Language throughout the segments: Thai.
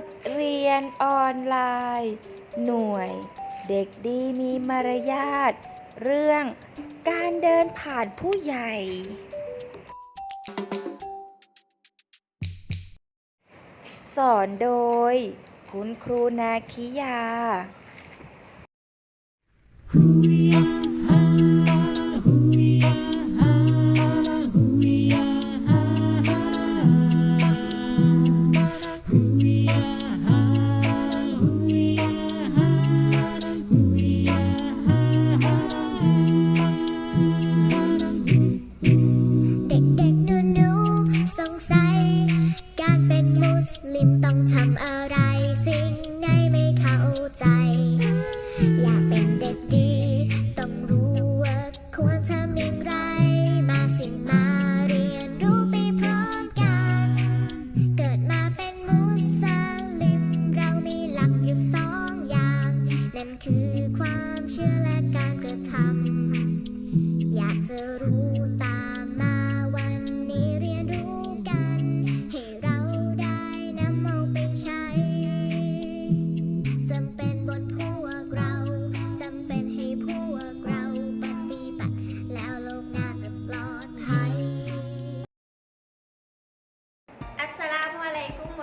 ทเรียนออนไลน์ หน่วย เด็กดีมีมารยาท เรื่องการเดินผ่านผู้ใหญ่ สอนโดย คุณครูนาคิยา มา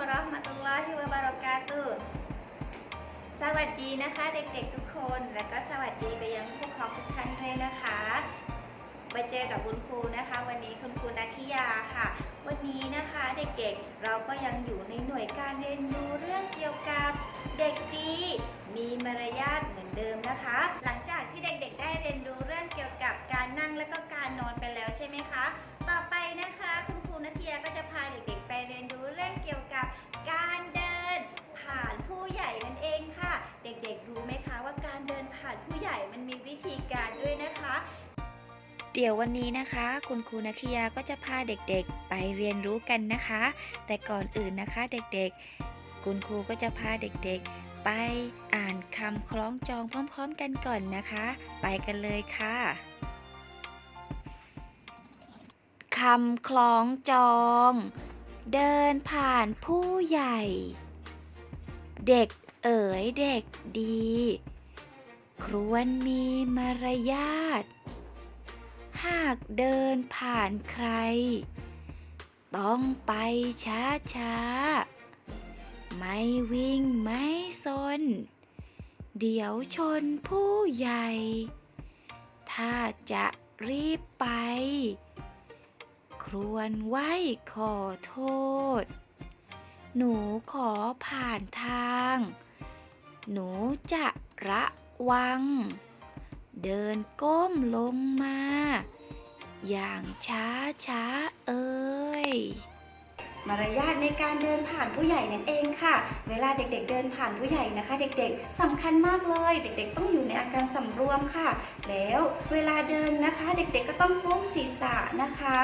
วเราะมะตุลลอฮิวะบะเราะกาตุสวัสดีนะคะเด็กๆทุกคน และก็สวัสดีไปยังผู้ปกครองทุกท่านด้วยนะคะมาเจอกับคุณครูนะคะ วันนี้คุณครูนัทธิยาค่ะ วันนี้นะคะเด็กๆเราก็ยังอยู่ในหน่วยการเรียนรู้เรื่องเกี่ยวกับเด็กดี มีมารยาทเหมือนเดิมนะคะ หลังจากที่เด็กๆ ได้เรียนรู้เรื่องเกี่ยวกับการนั่งและก็การนอนไปแล้วใช่ไหมคะ ต่อไปนะคะคุณครูนัทเทียก็จะพาเด็กๆ เดี๋ยววันนี้นะคะ คุณครูนัทยาก็จะพาเด็กๆไปเรียนรู้กันนะคะ แต่ก่อนอื่นนะคะเด็กๆ คุณครูก็จะพาเด็กๆ ไปอ่านคำคล้องจองพร้อม ๆ กันก่อนนะคะ ไปกันเลยค่ะคำคล้องจอง เดินผ่านผู้ใหญ่ เด็กเอ๋ยเด็กดี ครวนมีมารยาท หากเดินผ่านใคร ต้องไปช้าช้า ไม่วิ่งไม่ซน เดี๋ยวชนผู้ใหญ่ ถ้าจะรีบไป ครวนไหวขอโทษ หนูขอผ่านทาง หนูจะระวัง เดินก้มลงมา อย่างช้าช้าเอ้ย มารยาทในการเดินผ่านผู้ใหญ่นั่นเองค่ะ เวลาเด็กๆเดินผ่านผู้ใหญ่นะคะ เด็กๆสำคัญมากเลย เด็ก ๆ ต้องอยู่ในอาการสำรวมค่ะ แล้วเวลาเดินนะคะ เด็กๆก็ต้องโค้งศีรษะนะคะ